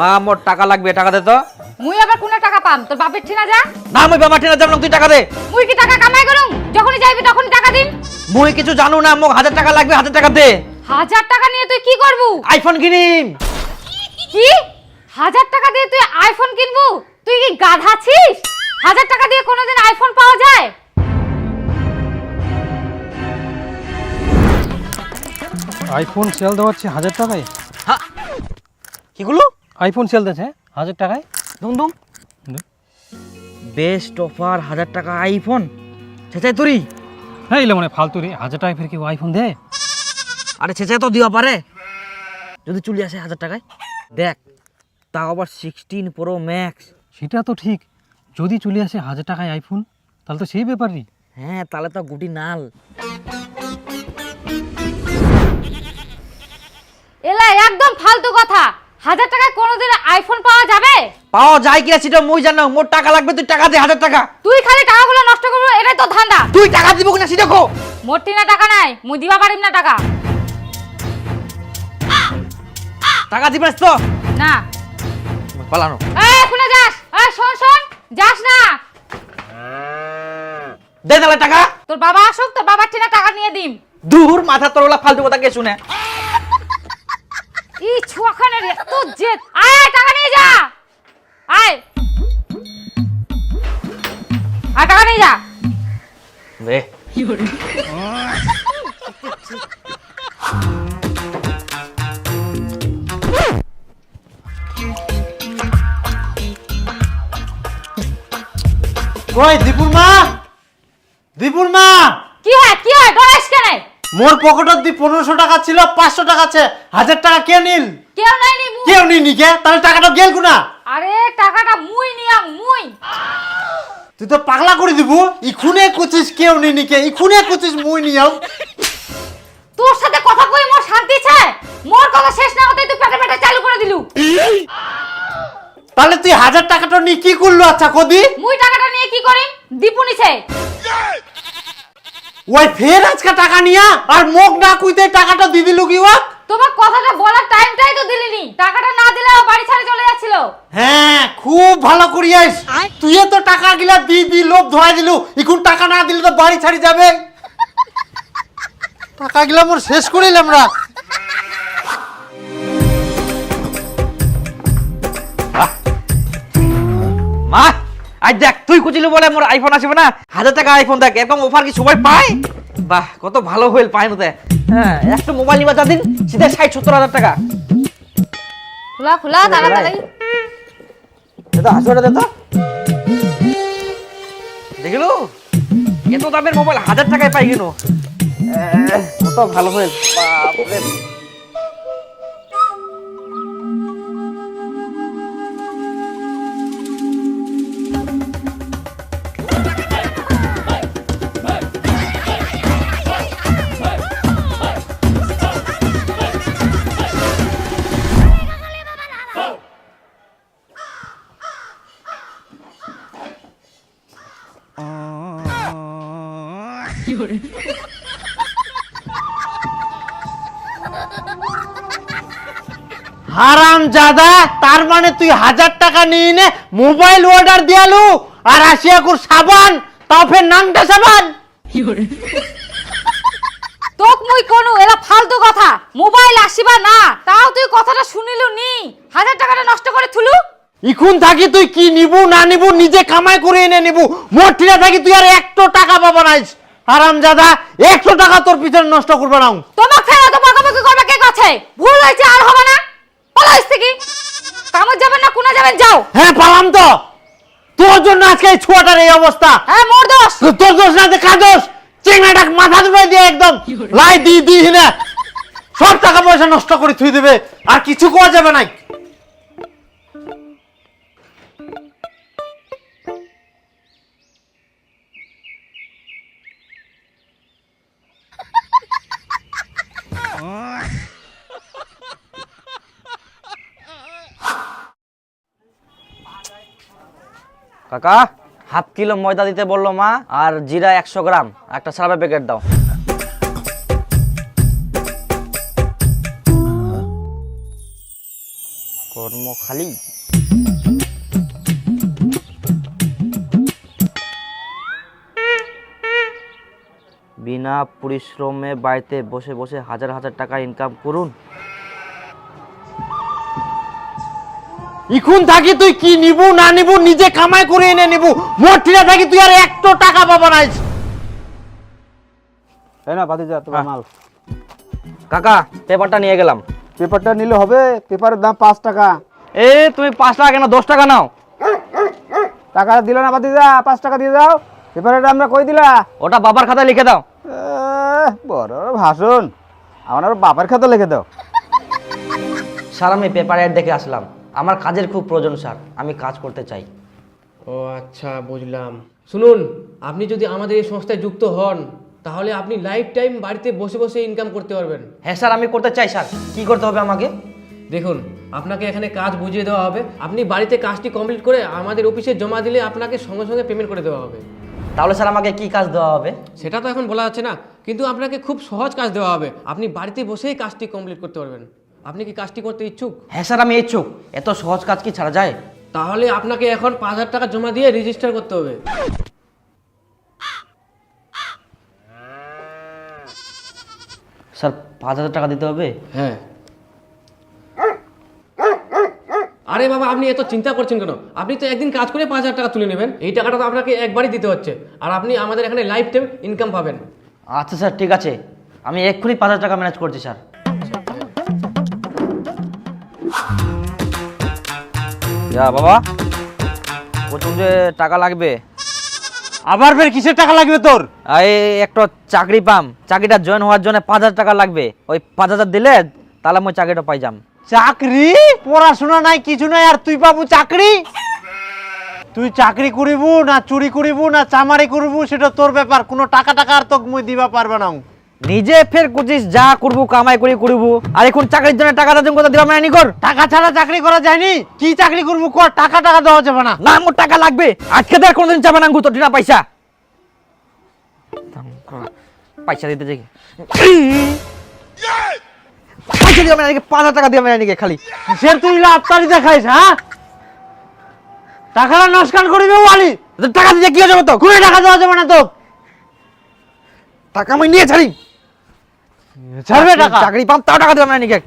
মা মোর টাকা লাগবে টাকা দে তো। মুই আবার কোন টাকা পাম? তোর বাপের ঠিনা যা। না আমি বাবা টেনে যাব না তুই টাকা দে। মুই কি টাকা কামাই করুম? যখনই যাইবি তখনই টাকা দিন মুই কিছু জানো না মোক হাজার টাকা লাগবে হাজার টাকা দে। হাজার টাকা নিয়ে তুই কি করবু? আইফোন কিনিম। কি? হাজার টাকা দিয়ে তুই আইফোন কিনবু? তুই কি গাধা ছিস? হাজার টাকা দিয়ে কোনোদিন আইফোন পাওয়া যায়? আইফোন সেল দেওয়াচ্ছে হাজার টাকায়? হ্যাঁ কিগুলো আইফোন সেল দিচ্ছে হাজার টাকায়। দুম দুম। দুম। বেস্ট অফার হাজার টাকা আইফোন চেঁচাই তোরি। হ্যাঁ এলে মানে ফালতু রে হাজার টাকায় ফের কেউ আইফোন দে আরে চেঁচাই তো দিবা পারে। যদি চলে আসে হাজার টাকায়। দেখ তাও আবার সিক্সটিন প্রো ম্যাক্স সেটা তো ঠিক। যদি চলে আসে হাজার টাকায় আইফোন তাহলে তো সেই ব্যাপারই। হ্যাঁ তাহলে তো গুটি নাল। এলা একদম ফালতু কথা। হাজার টাকায় কোনোদিন আইফোন পাওয়া যাবে? পাওয়া যায় কিনা সেটা মুই জানো মোর টাকা লাগবে তুই টাকা দে হাজার টাকা। তুই খালি টাকাগুলো নষ্ট করব এটাই তো ধান্দা। তুই টাকা দিব কিনা সেটা কো। মোর টিনা টাকা নাই মুই দিবা পারিম না টাকা। টাকা দিবেন তো? না। পালানো। এই কোনে যাস। এই শোন শোন যাস না। দে তাহলে টাকা। তোর বাবা আসুক তোর বাবার টিনা টাকা নিয়ে দিম। দূর মাথা তোরলা ফালতু কথা কে শুনে? ই ছুয়াখানের এত জেদ। আয় টাকা নিয়ে যা। আয়। আয় টাকা নিয়ে যা। দে কই দীপুর মা? দীপুর মা? কি হয় কি হয়? ডরাইস কেন? মোর পকেটত দি পনেরোশো টাকা ছিল পাঁচশো টাকা আছে। হাজার টাকা কে নিল? কেউ নাই নি মুই। কেউ নিনি কে? তাহলে টাকাটা গেল কুনা? আরে টাকাটা মুই নিয়াম মুই। তুই তো পাগলা করে দিব। ইখুনে কুচিস কেউ নিনি কে? ইখুনে কুচিস মুই নিয়াম। তোর সাথে কথা কই মোর শান্তি চাই মোর কথা শেষ না হতেই তুই পেটে পেটে চালু করে দিলু। তাহলে তুই হাজার টাকাটা নিয়ে কি করল আচ্ছা কদি? মুই টাকাটা নিয়ে কি করিম দীপু নিছে। ওই ফের আজকে টাকা নিয়া আর মুখ না কুইতে টাকাটা দি দিলু কি ওয়া তোমার কথাটা বলার টাইমটাই তো দিলিনি। টাকাটা না দিলে ও বাড়ি ছাড়ে চলে যাচ্ছিল। হ্যাঁ খুব ভালো করিয়াস তুই তো টাকা গিলা দি দি লোভ ধরা দিলু। এখন টাকা না দিলে তো বাড়ি ছাড়ি যাবে। টাকা গিলা মোর শেষ করিলাম আমরা মা আজ দেখ তুই কুচিলি বলে মোর আইফোন আসবে না? হাজার টাকা আইফোন দেখ এরকম অফার কি সবাই পায়? বাহ কত ভালো হইল পায় নতে হ্যাঁ একটা মোবাইল নিবা যা দিন সিধা ষাট সত্তর হাজার টাকা। খোলা খোলা তাড়াতাড়ি দাদা হাসুয়াটা দে তো। দেখিলো? এত দামের মোবাইল হাজার টাকায় পাই কেন? কত ভালো হইল বাপরে। হারাম জাদা তার মানে তুই হাজার টাকা নিয়ে নে মোবাইল অর্ডার দিয়ালু আর আসিয়া কুর সাবান তাও ফের নাংটা সাবান। তোক মুই কোনো এলা ফালতু কথা। মোবাইল আসিবা না তাও তুই কথাটা শুনিলু নি। হাজার টাকাটা নষ্ট করে থুলু। ইখুন থাকি তুই কি নিবু না নিবু নিজে কামাই করে এনে নিবু। মোটিরা থাকি তুই আর একশো টাকা পাবা নাইস। হারাম জাদা একশো টাকা তোর পিছনে নষ্ট করবে না। তোমাক ফের তো বকাবকি করবে কে কাছে? ভুল হয়েছে আর হবে না। পালাইস থেকে কামত যাবেন না কোনা যাবেন যাও। হ্যাঁ পালাম তো। তোর জন্য আজকে এই ছোয়াটার এই অবস্থা। হ্যাঁ মোর দোষ। তোর দোষ না দেখা দোষ। চেংড়াটা মাথা ধরে দিয়ে একদম লাই দি দি না সব টাকা পয়সা নষ্ট করে থুই দেবে। আর কিছু কোয়া যাবে না কাকা, হাফ কিলো ময়দা দিতে বলল মা, আর জিরা একশো গ্রাম। একটা সারাপে প্যাকেট দাও। কর্ম খালি বিনা পরিশ্রমে বাড়িতে বসে বসে হাজার হাজার টাকা ইনকাম করুন। ইখুন থাকি তুই কি নিবু না নিবু নিজে কামাই করে এনে নিবু। মোট ঠিনা থাকি তুই আর একটো টাকা পাবা নাই তাই না বাদি যা তোমার মাল। কাকা পেপারটা নিয়ে গেলাম। পেপারটা নিলে হবে পেপারের দাম পাঁচ টাকা। এ তুমি পাঁচ টাকা কেন? দশ টাকা নাও। টাকা দিল না বাদি যা পাঁচ টাকা দিয়ে দাও। পেপারের দাম আমরা কই দিলা? ওটা বাবার খাতায় লিখে দাও। বড় ভাষণ। আমার আর বাপের খাতা লিখে দাও। স্যার আমি পেপার অ্যাড দেখে আসলাম। আমার কাজের খুব প্রয়োজন স্যার। আমি কাজ করতে চাই। ও আচ্ছা বুঝলাম। শুনুন আপনি যদি আমাদের এই সংস্থায় যুক্ত হন তাহলে আপনি লাইফ টাইম বাড়িতে বসে বসে ইনকাম করতে পারবেন। হ্যাঁ স্যার আমি করতে চাই স্যার। কি করতে হবে আমাকে? দেখুন আপনাকে এখানে কাজ বুঝিয়ে দেওয়া হবে। আপনি বাড়িতে কাজটি কমপ্লিট করে আমাদের অফিসে জমা দিলে আপনাকে সঙ্গে সঙ্গে পেমেন্ট করে দেওয়া হবে। তাহলে স্যার আমাকে কি কাজ দেওয়া হবে? সেটা তো এখন বলা যাচ্ছে না কিন্তু আপনাকে খুব সহজ কাজ দেওয়া হবে। আপনি বাড়িতে বসেই কাজটি কমপ্লিট করতে পারবেন। আপনি কি কাজটি করতে ইচ্ছুক? হ্যাঁ স্যার আমি ইচ্ছুক। এত সহজ কাজ কি ছাড়া যায়? তাহলে আপনাকে এখন পাঁচ হাজার টাকা জমা দিয়ে রেজিস্টার করতে হবে। স্যার পাঁচ হাজার টাকা দিতে হবে? হ্যাঁ। আরে বাবা আপনি এত চিন্তা করছেন কেন? আপনি তো একদিন কাজ করে পাঁচ হাজার টাকা তুলে নেবেন। এই টাকাটা তো আপনাকে একবারই দিতে হচ্ছে। আর আপনি আমাদের এখানে লাইফ টাইম ইনকাম পাবেন। আচ্ছা স্যার ঠিক আছে। আমি এক্ষুনি পাঁচ হাজার টাকা ম্যানেজ করছি স্যার। যা বাবা প্রচুর যে টাকা লাগবে। আবার ফের কিসের টাকা লাগবে তোর? এই একটা চাকরি পাম। চাকরিটা জয়েন হওয়ার জন্য পাঁচ হাজার টাকা লাগবে। ওই পাঁচ হাজার দিলে তাহলে আমি চাকরিটা পাই যাম। চাকরি? পড়াশোনা নাই কিছু নাই আর তুই পাবু চাকরি? তুই চাকরি করিব না চুরি করিব না চামারি করিব সেটা তোর ব্যাপার। কোনো টাকা টাকা আর তোকে মুই দিবা পারবে না নিজে ফের কুচিস যা করব কামাই করে করব। আর এখন চাকরির জন্য টাকা দাম কথা দিলাম না নি কর টাকা ছাড়া চাকরি করা যায়নি? কি চাকরি করব কর টাকা টাকা দেওয়া যাবে না। না আমার টাকা লাগবে। আজকে তো আর কোনোদিন যাবে না গুতো টিনা পয়সা। পয়সা দিতে যাই। পয়সা নাকি পাঁচ হাজার টাকা দিও নাকি খালি। কিসের তুই লাভতারি দেখাইস হ্যাঁ? টাকাটা নস্কান করিবে ওয়ালি। টাকা দিতে কি যাবে তো কোনো টাকা দেওয়া যাবে না তো টাকা আমি নিয়ে ছাড়ি। ছাড়বে টাকা? চাকরি পাম তাও টাকা দিও নাকি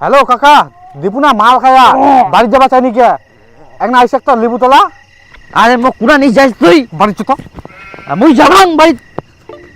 হ্যালো কাকা দীপু না মাল খাওয়া। বাড়ি যাবা চাই কে এক না আইসে একটা লেবু তোলা। আরে মো কুড়া নিয়ে যাইস তুই? বাড়ি চুতো মুই যাবাং বাড়ি।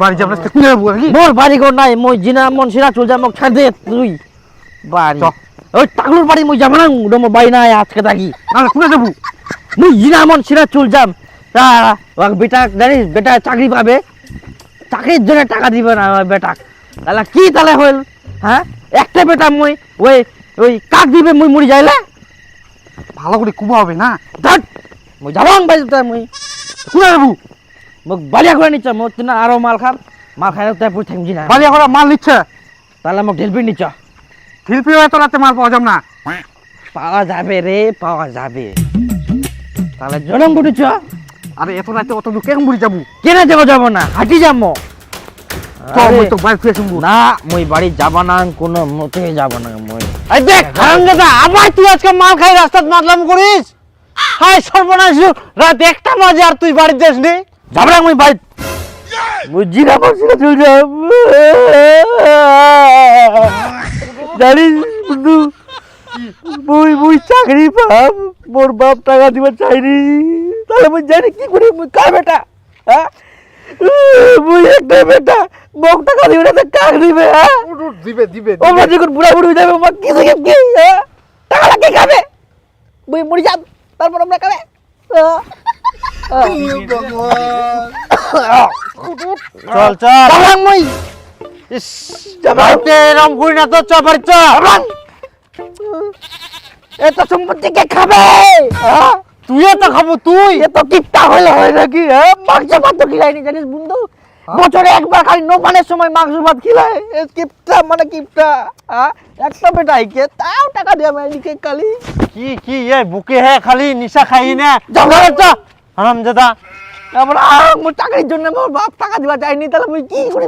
বাড়ি যাবে না কুলে লেবু নাকি? মোর বাড়ি ঘর নাই মই জিনা মন সিরা চুল যা মোক ছাড় দে তুই। বাড়ি। ওই টাকলুর বাড়ি মই যাবাং ওটা বাড়ি নাই আজকে থাকি। না কুলে লেবু মুই জিনা মন সিনা চুল যাম তা ওর বেটা জানিস বেটা চাকরি পাবে। চাকরির জন্য টাকা দিবে না ওই বেটা তাহলে কি তাহলে হইল হ্যাঁ? একটা বেটা মই ওই ওই কাক দিবে মুই মরি যাইলে? ভালো করে কুবা হবে না। ধট মুই যাবাং বাড়ি মুই। কুলে লেবু মোক বালিয়া করে নিচ্ছ মোর না আরও মাল খাম। মাল খাই তাই পড়ে থাকবি না বালি এখন মাল নিচ্ছে তাহলে মোক ঢেলবি নিচ্ছ শিল্পী এত রাতে মাল পাওয়া যাব না? পাওয়া যাবে রে পাওয়া যাবে। তাহলে জনম বুটেছ আরে এত রাতে অত দূর কেমন বুড়ি যাব? কেনে যাব যাব না? হাঁটি তো তো শুনব না মই বাড়ি যাব না কোনো মতে যাব না মই। আবার তুই আজকে মাল খাই রাস্তাত মাতলাম করিস হাই সর্বনাশ রাত একটা বাজে আর তুই বাড়িতে যাস নি না মই বাড়ি মই জিরা বসে চলে যাব জানিস বন্ধু মই মই চাকরি পাম মোর বাপ টাকা দিবা চাইনি। তাহলে মই জানি কি করি মই কার বেটা? হ্যাঁ? মই একটা বেটা মোক টাকা দিবে না কাক দিবে হ্যাঁ? দিবে দিবে ও মা যখন বুড়া বুড়ি হয়ে যাবে মা কি থেকে কি হ্যাঁ? টাকা লাগে খাবে? বই মরে যাব তারপর আমরা খাবে হ্যাঁ? চল। চল মই। ইস বাড়িতে এরম করি না তো চ বাড়ি চ এত সম্পত্তি কে খাবে। হ্যাঁ? তুইও তো খাব তুই। এত কিপটা হলে হয় নাকি হ্যাঁ? মাংস ভাত তো খিলাইনি জানিস বন্ধু? বছরে একবার খালি নোমানের সময় মাংস ভাত খিলায় কিপটা মানে কিপটা হ্যাঁ একটা বেটাই কে তাও টাকা দেওয়া কে খালি। কি কি এ বুকে হে খালি নিশা খাই না। যাও, জাদা হারামজাদা। আমার মোর চাকরির জন্য মোর বাপ টাকা দিবা চাইনি তাহলে মুই কি করি?